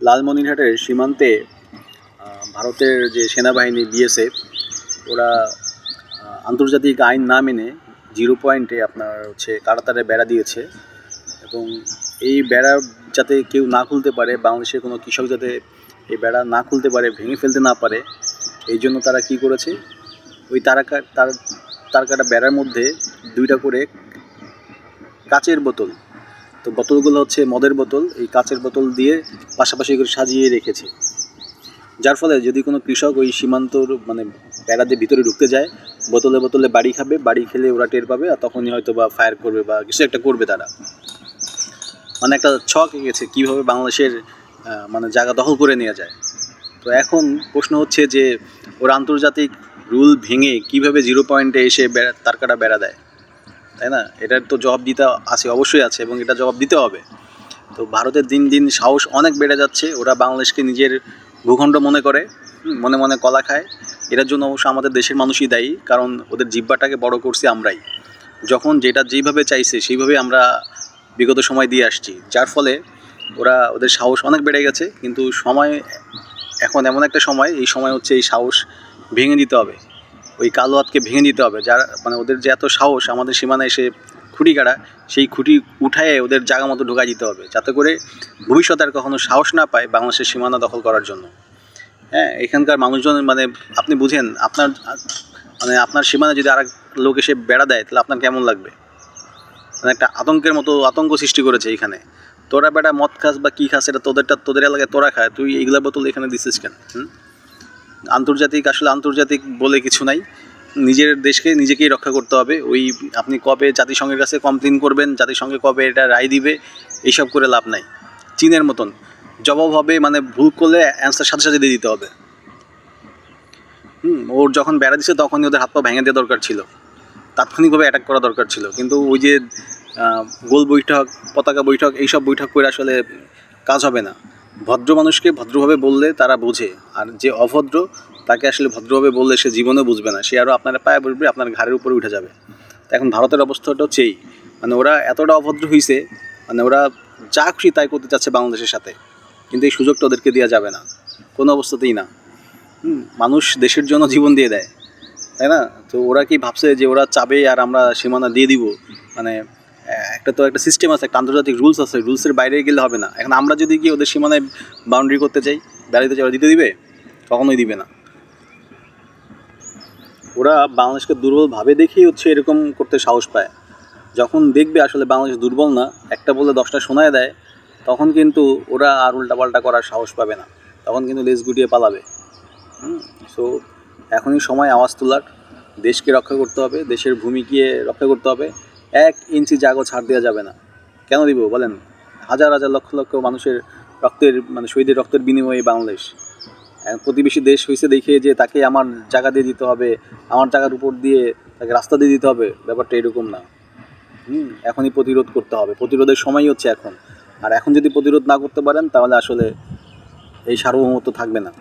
লালমনিরহাটের সীমান্তে ভারতের যে সেনাবাহিনী বিএসএফ, ওরা আন্তর্জাতিক আইন না মেনে জিরো পয়েন্টে আপনার হচ্ছে কাটাতারে বেড়া দিয়েছে এবং এই বেড়া যাতে কেউ না খুলতে পারে বাংলাদেশের কোনো কৃষক যাতে এই বেড়া না খুলতে পারে, ভেঙে ফেলতে না পারে, এই জন্য তারা কি করেছে? ওই তারাকা, তার, তারকাটা বেড়ার মধ্যে দুইটা করে কাচের বোতল তো বোতলগুলো হচ্ছে মদের বোতল, এই কাচের বোতল দিয়ে পাশাপাশি করে সাজিয়ে রেখেছে। যার ফলে যদি কোনো কৃষক ওই সীমান্তর মানে বেড়া দিয়ে ভিতরে ঢুকতে যায়, বোতলে বোতলে বাড়ি খাবে, বাড়ি খেলে ওরা টের পাবে আর তখনই হয়তো বা ফায়ার করবে বা কিছু একটা করবে তারা। মানে একটা ছক গেছে কীভাবে বাংলাদেশের মানে জায়গা দখল করে নেওয়া যায়। তো এখন প্রশ্ন হচ্ছে যে ওরা আন্তর্জাতিক রুল ভেঙে কীভাবে জিরো পয়েন্টে এসে বেড়া তারকাটা বেড়া দেয়? তাই না? এটার তো জবাব দিতে আছে, অবশ্যই আছে এবং এটা জবাব দিতে হবে। তো ভারতের দিন দিন সাহস অনেক বেড়ে যাচ্ছে, ওরা বাংলাদেশকে নিজের ভূখণ্ড মনে করে মনে মনে কলা খায়। এটার জন্য অবশ্য আমাদের দেশের মানুষই দায়ী, কারণ ওদের জিব্বাটাকে বড় করছি আমরাই। যখন যেটা যেইভাবে চাইছে, সেইভাবে আমরা বিগত সময় দিয়ে আসছি। যার ফলে ওরা ওদের সাহস অনেক বেড়ে গেছে, কিন্তু সময়, এখন এমন একটা সময়, এই সময় হচ্ছে এই সাহস ভেঙে দিতে হবে। ওই কালো হাতকে ভেঙে দিতে হবে। যারা মানে ওদের যে এত সাহস, আমাদের সীমানায় এসে খুঁটি কাটা সেই খুঁটি উঠায় ওদের জায়গা মতো ঢোকাই দিতে হবে, যাতে করে ভবিষ্যতে আর কখনো সাহস না পায় বাংলাদেশের সীমানা দখল করার জন্য। হ্যাঁ এখানকার মানুষজন মানে আপনি বুঝেন, আপনার মানে আপনার সীমানা যদি আর লোক এসে বেড়া দেয়, তাহলে আপনার কেমন লাগবে? মানে একটা আতঙ্কের মতো আতঙ্ক সৃষ্টি করেছে এখানে। তোরা বেটা মদ খাস বা কী খাস, এটা তোদেরটা, তোদের এলাকায় তোরা খায় তুই এইগুলা বোতল এখানে দিছিস কেন? হুম? আন্তর্জাতিক, আসলে আন্তর্জাতিক বলে কিছু নাই। নিজের দেশকে নিজেকেই রক্ষা করতে হবে। ওই আপনি কবে জাতিসংঘের কাছে কমপ্লেন করবেন, জাতিসংঘে কবে এটা রায় দিবে, এইসব করে লাভ নাই। চীনের মতন। জবাব হবে মানে ভুল করলে অ্যান্সার সাথে সাথে দিয়ে দিতে হবে। হুম, ওর যখন বেড়া দিছে তখনই ওদের হাত পা ভেঙে দেওয়া দরকার ছিল। তাৎক্ষণিকভাবে অ্যাটাক করা দরকার ছিল। কিন্তু ওই যে গোল বৈঠক, পতাকা বৈঠক, এইসব বৈঠক করে আসলে কাজ হবে না। ভদ্র মানুষকে ভদ্রভাবে বললে তারা বোঝে, আর যে অভদ্র তাকে আসলে ভদ্রভাবে বললে সে জীবনে বুঝবে না, সে আরও আপনার পায়ে বসবে আপনার ঘাড়ের উপরে উঠে যাবে। তো এখন ভারতের অবস্থাটা হচ্ছে মানে ওরা এতটা অভদ্র হয়েছে মানে ওরা যা খুশি তাই করতে চাচ্ছে বাংলাদেশের সাথে, কিন্তু এই সুযোগটা ওদেরকে দেওয়া যাবে না, কোনো অবস্থাতেই না। মানুষ দেশের জন্য জীবন দিয়ে দেয়, তাই না? তো ওরা কি ভাবছে যে ওরা চাবে আর আমরা সীমানা দিয়ে দিব? মানে একটা তো একটা সিস্টেম আছে, একটা আন্তর্জাতিক রুলস আছে রুলসের বাইরে গেলে হবে না। এখন আমরা যদি গিয়ে ওদের সীমানায় বাউন্ডারি করতে চাই, বেড়াইতে চাই, ওরা দিতে দিবে? কখনোই দিবে না। ওরা বাংলাদেশকে দুর্বল ভাবে দেখেই হচ্ছে এরকম করতে সাহস পায়। যখন দেখবে আসলে বাংলাদেশ দুর্বল না, একটা বলে দশটা শোনায় দেয়, তখন কিন্তু ওরা আর উল্টাপাল্টা করার সাহস পাবে না। তখন কিন্তু লেজ গুটিয়ে পালাবে। সো এখনই সময়, আওয়াজ তোলার। দেশকে রক্ষা করতে হবে, দেশের ভূমিকে রক্ষা করতে হবে। এক ইঞ্চি জাগো ছাড় দেওয়া যাবে না। কেন দিব বলেন? হাজার হাজার লক্ষ লক্ষ মানুষের রক্তের মানে শহীদের রক্তের বিনিময়ে বাংলাদেশ। প্রতিবেশী দেশ হয়েছে দেখে যে তাকে আমার জায়গা দিয়ে দিতে হবে, আমার জায়গার উপর দিয়ে তাকে রাস্তা দিয়ে দিতে হবে, ব্যাপারটা এরকম না। হুম, এখনই প্রতিরোধ করতে হবে। প্রতিরোধের সময়ই হচ্ছে এখন। আর এখন যদি প্রতিরোধ না করতে পারেন, তাহলে আসলে এই সার্বভৌমত্ব থাকবে না।